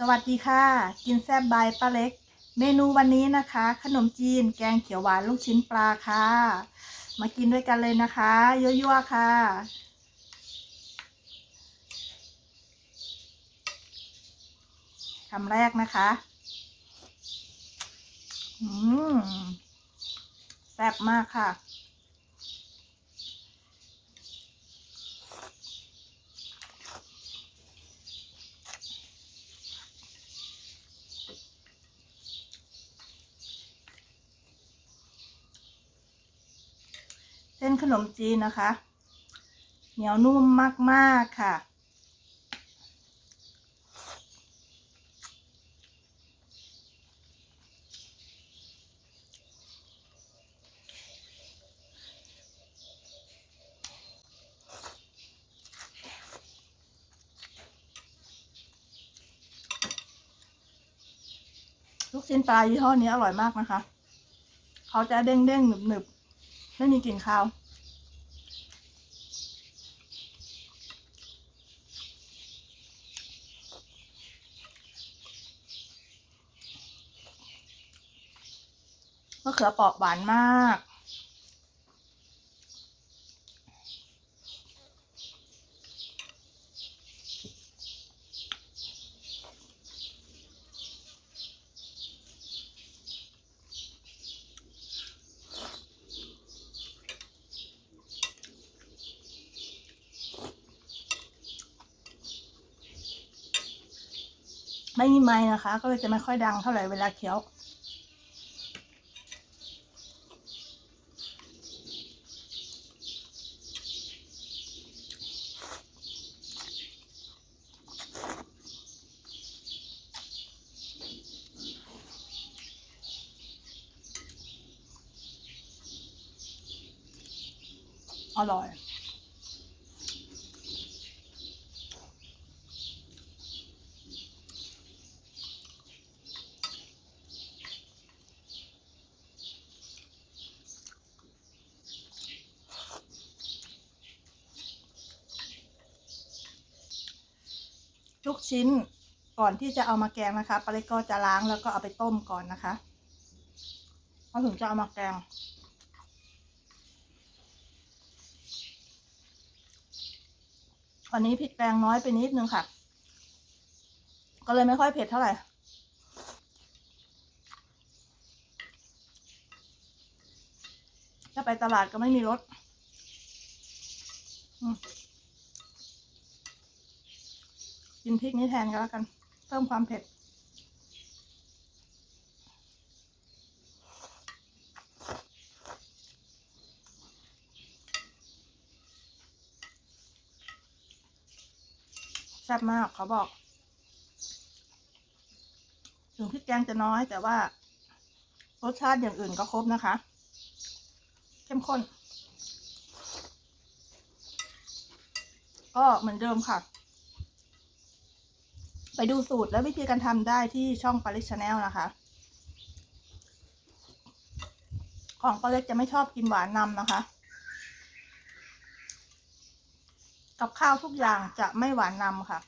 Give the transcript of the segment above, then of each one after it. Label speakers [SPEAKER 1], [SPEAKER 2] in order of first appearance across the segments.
[SPEAKER 1] สวัสดีค่ะ กินแซ่บบายป้าเล็ก เมนูวันนี้นะคะ ขนมจีนแกงเขียวหวานลูกชิ้นปลาค่ะ มากินด้วยกันเลยนะคะยั่วๆค่ะ คำแรกนะคะอืมแซ่บมากค่ะ เส้นขนมจีนนะคะ เหนียวนุ่มมากๆค่ะ ลูกชิ้นปลายี่ห้อนี้อร่อยมากนะคะ เขาจะเด้งเด้งๆหนึบหนึบๆ ไม่มีกลิ่นคาวมะเขือเปราะหวานมาก ไม่มีไม้นะคะ ก็เลยจะไม่ค่อยดังเท่าไหร่เวลาเคี้ยวอร่อย ลูกชิ้นก่อนที่จะเอามาแกงนะคะปลาเล็กก็จะล้างแล้วก็เอาไปต้มก่อนนะคะเราถึงจะเอามาแกง วันนี้พริกแกงน้อยไปนิดนึงค่ะ ก็เลยไม่ค่อยเผ็ดเท่าไหร่ถ้าไปตลาดก็ไม่มีรสอืม กินพริกนี้แทนก็แล้วกัน เพิ่มความเผ็ด แซ่บมากเขาบอก ถึงพริกแกงจะน้อยแต่ว่า รสชาติอย่างอื่นก็ครบนะคะ เข้มข้น ก็เหมือนเดิมค่ะ ไปดูสูตรและวิธีการทำได้ที่ช่องปาริชแนลนะคะ ของปาเล็กจะไม่ชอบกินหวานนำนะคะ กับข้าวทุกอย่างจะไม่หวานนำค่ะ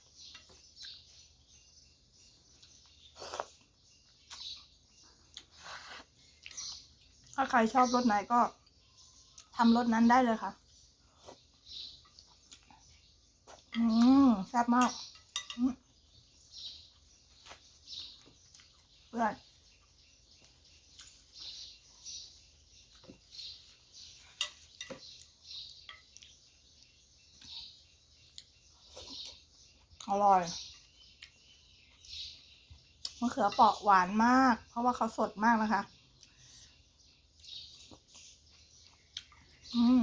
[SPEAKER 1] ถ้าใครชอบรสไหนก็ทำรสนั้นได้เลยค่ะ อืมแซ่บมากอืม เพื่อน อร่อยมะเขือเปราะหวานมาก เพราะว่าเขาสดมากนะคะ อืม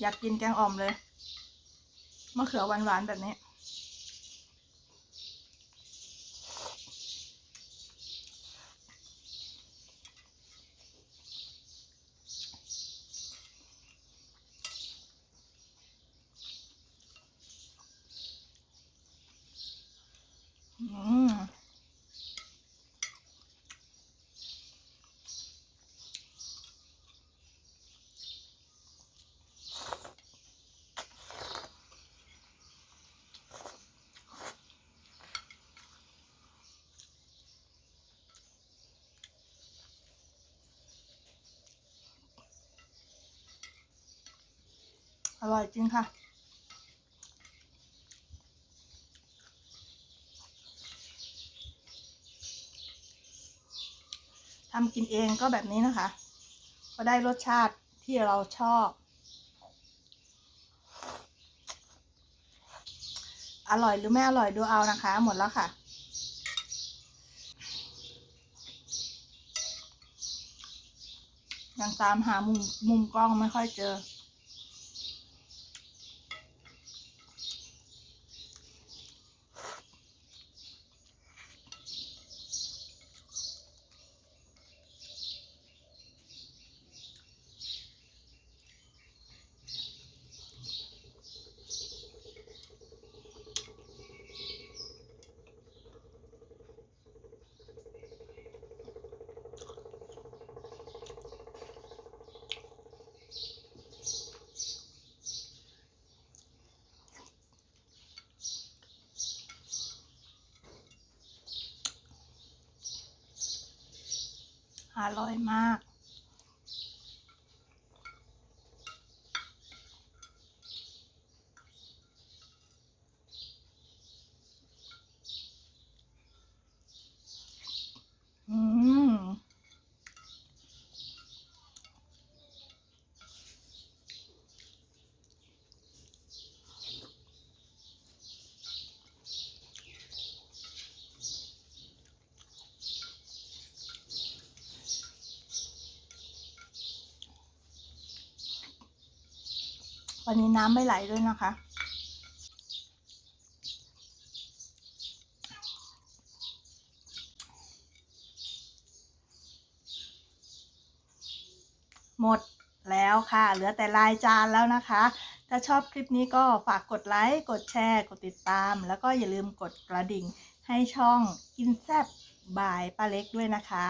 [SPEAKER 1] อยากกินแกงอ่อมเลยมะเขือหวานๆแบบนี้ อร่อยจริงค่ะ ทำกินเองก็แบบนี้นะคะ ก็ได้รสชาติที่เราชอบ อร่อยหรือไม่อร่อยดูเอานะคะ หมดแล้วค่ะ ยังตามหามุมมุมกล้องไม่ค่อยเจอ อร่อยมาก อืม วันนี้น้ำไม่ไหลด้วยนะคะ หมดแล้วค่ะ เหลือแต่ลายจานแล้วนะคะ ถ้าชอบคลิปนี้ก็ฝากกดไลค์ กดแชร์ กดติดตาม แล้วก็อย่าลืมกดกระดิ่งให้ช่องกินแซบบายป้าเล็กด้วยนะคะ